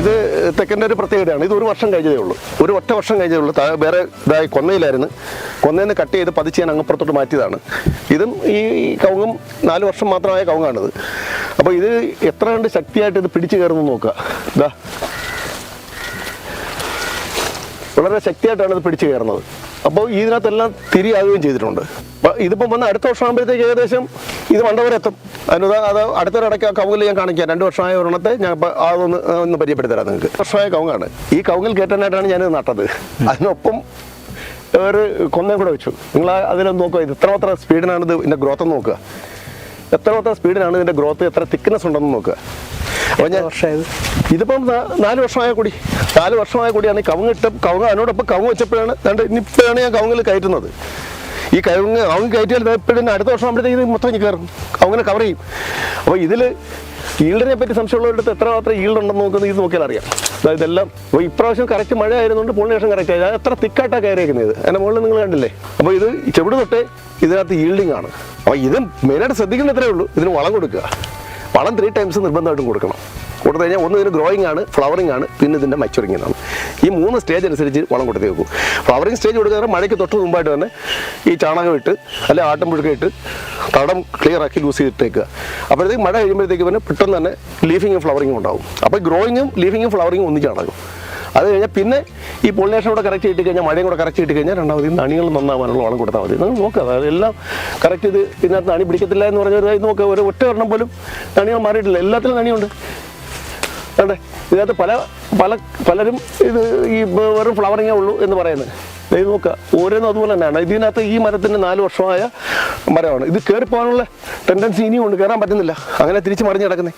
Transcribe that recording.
ഇത് തെക്കന്റെ ഒരു പ്രത്യേകതയാണ്. ഇത് ഒരു വർഷം കഴിഞ്ഞതേ ഉള്ളൂ. ഒരു ഒറ്റ വർഷം കഴിഞ്ഞതേ ഉള്ളൂ. വേറെ ഇതായി കൊന്നയിലായിരുന്നു. കൊന്നയിൽ നിന്ന് കട്ട് ചെയ്ത് പതിച്ച് ഞാൻ അങ്ങപ്പുറത്തോട്ട് മാറ്റിയതാണ്. ഇതും ഈ കവുങ്ങും നാല് വർഷം മാത്രമായ കവുങ്ങാണിത്. അപ്പോൾ ഇത് എത്ര കണ്ട് ശക്തിയായിട്ട് ഇത് പിടിച്ചു കയറുന്നു നോക്കുക. ഇതാ വളരെ ശക്തിയായിട്ടാണ് ഇത് പിടിച്ചു കയറുന്നത്. അപ്പോൾ ഇതിനകത്തെല്ലാം തിരിയാകുകയും ചെയ്തിട്ടുണ്ട്. ഇതിപ്പം വന്ന് അടുത്ത വർഷം ആകുമ്പോഴത്തേക്ക് ഏകദേശം ഇത് മണ്ടവരെ എത്തും അതിന് അത് അടുത്തൊരിടയ്ക്ക് കവുങ്ങിൽ ഞാൻ കാണിക്കാം. രണ്ട് വർഷമായ ഒരെണ്ണത്തെ ഞാൻ അതൊന്ന് ഒന്ന് പരിചയപ്പെടുത്തരാം നിങ്ങൾക്ക്. വർഷമായ കവുങ്ങാണ്. ഈ കവുങ്ങിൽ കയറ്റാനായിട്ടാണ് ഞാനിത് നട്ടത്. അതിനൊപ്പം ഒരു കൊന്നയും കൂടെ വെച്ചു. നിങ്ങൾ ആ- അതിലൊന്ന് നോക്കുക. ഇത് എത്രമാത്രം സ്പീഡിനാണ് ഇത് ഇതിന്റെ ഗ്രോത്ത് നോക്കുക. എത്രമാത്രം സ്പീഡിനാണ് ഇതിന്റെ ഗ്രോത്ത് എത്ര തിക്നെസ് ഉണ്ടെന്ന് നോക്കുക. അപ്പോൾ ഞാൻ വർഷമായത്? ഇതിപ്പം നാല് വർഷമായ കൂടി. നാല് വർഷമായ കൂടിയാണ് ഈ കവുങ്ങ് അതിനോടൊപ്പം കവുങ്ങ് വെച്ചപ്പോഴാണ് ഇനിയിപ്പോഴാണ് ഞാൻ കവുങ്ങിൽ കയറ്റുന്നത്. ഈ കവുങ്ങ് അവൻ കയറ്റിയാൽ എപ്പോഴും അടുത്ത വർഷം ആകുമ്പോഴത്തേക്ക് ഇത് മൊത്തം കയറും. അവങ്ങനെ കവർ ചെയ്യും. അപ്പോൾ ഇതിൽ ഈൽഡിനെ പറ്റി സംശയമുള്ളവരുടെ എത്ര മാത്രം ഈൽഡ് ഉണ്ടെന്ന് നോക്കുന്നത് ഇത് നോക്കിയാൽ അറിയാം. അതായത് ഇതെല്ലാം അപ്പോൾ ഇപ്രാവശ്യം കറക്റ്റ് മഴ ആയതുകൊണ്ട് പോളിനേഷൻ കറക്റ്റ് ആയി. അത് എത്ര തിക്കായിട്ടാണ് കയറിയിരിക്കുന്നത് ഇത്. അതിന്റെ മുകളിൽ നിങ്ങൾ കണ്ടില്ലേ? അപ്പോൾ ഇത് ചെവിട് തൊട്ടേ ഇതിനകത്ത് ഈൽഡിങ് ആണ്. അപ്പോൾ ഇത് മെയിനായിട്ട് ശ്രദ്ധിക്കേണ്ട ഇത്രയേ ഉള്ളൂ. ഇതിന് വളം കൊടുക്കുക. വളം ത്രീ ടൈംസ് നിർബന്ധമായിട്ടും കൊടുക്കണം. കൊടുത്തു കഴിഞ്ഞാൽ ഒന്ന് ഇതിന് ഗ്രോയിങ് ആണ് ഫ്ലവറിംഗ് ആണ് പിന്നെ ഇതിന്റെ മച്ചുറിങ് ആണ് ഈ മൂന്ന് സ്റ്റേജ് അനുസരിച്ച് വളം കൊടുത്ത് വെക്കും. ഫ്ലവറിംഗ് സ്റ്റേജ് കൊടുക്കുന്ന മഴയ്ക്ക് തൊട്ട് മുമ്പായിട്ട് തന്നെ ഈ ചാണകം ഇട്ട് അല്ലെങ്കിൽ ആട്ടും പുഴുക്ക ഇട്ട് തടം ക്ലിയർ ആക്കി ലൂസ് ചെയ്തിട്ടേക്കുക അപ്പോഴത്തേക്ക് മഴ കഴിയുമ്പോഴത്തേക്ക് പിന്നെ പെട്ടെന്ന് തന്നെ ലീഫിങ്ങും ഫ്ലവറിങ്ങും ഉണ്ടാവും. അപ്പോൾ ഗ്രോയിങ്ങും ലീഫിങ്ങും ഫ്ലവറിങ്ങും ഒന്നിച്ച് നടക്കും. അത് കഴിഞ്ഞാൽ പിന്നെ ഈ പൊളിനേഷൻ കൂടെ കറക്റ്റ് ചെയ്തിട്ട് കഴിഞ്ഞാൽ മഴയും കൂടെ കറക്റ്റ് ചെയ്തിട്ട് കഴിഞ്ഞാൽ രണ്ടാമത് നണികൾ നന്നാവാനുള്ള വളം കൊടുത്താൽ മതി. നിങ്ങൾ നോക്കുക അതായത് എല്ലാം കറക്റ്റ് ഇത് ഇതിനകത്ത് നണി പിടിക്കത്തില്ല എന്ന് പറഞ്ഞ ഒരു നോക്കുക ഒരു ഒറ്റ ഒരെണ്ണം പോലും നണികൾ മാറിയിട്ടില്ല. എല്ലാത്തിലും നണിയുണ്ട്. അതെ. ഇതിനകത്ത് പല പല പലരും ഇത് ഈ വെറും ഫ്ലവറിങ്ങേ ഉള്ളൂ എന്ന് പറയുന്നത്. ഇത് നോക്കുക ഓരോന്നും അതുപോലെ തന്നെയാണ്. ഇതിനകത്ത് ഈ മരത്തിന് നാല് വർഷമായ മരമാണ്. ഇത് കയറിപ്പോകാനുള്ള ടെൻഡൻസി ഇനിയും ഉണ്ട് കയറാൻ പറ്റുന്നില്ല. അങ്ങനെ തിരിച്ച് മറിഞ്ഞ് കിടക്കുന്നേ.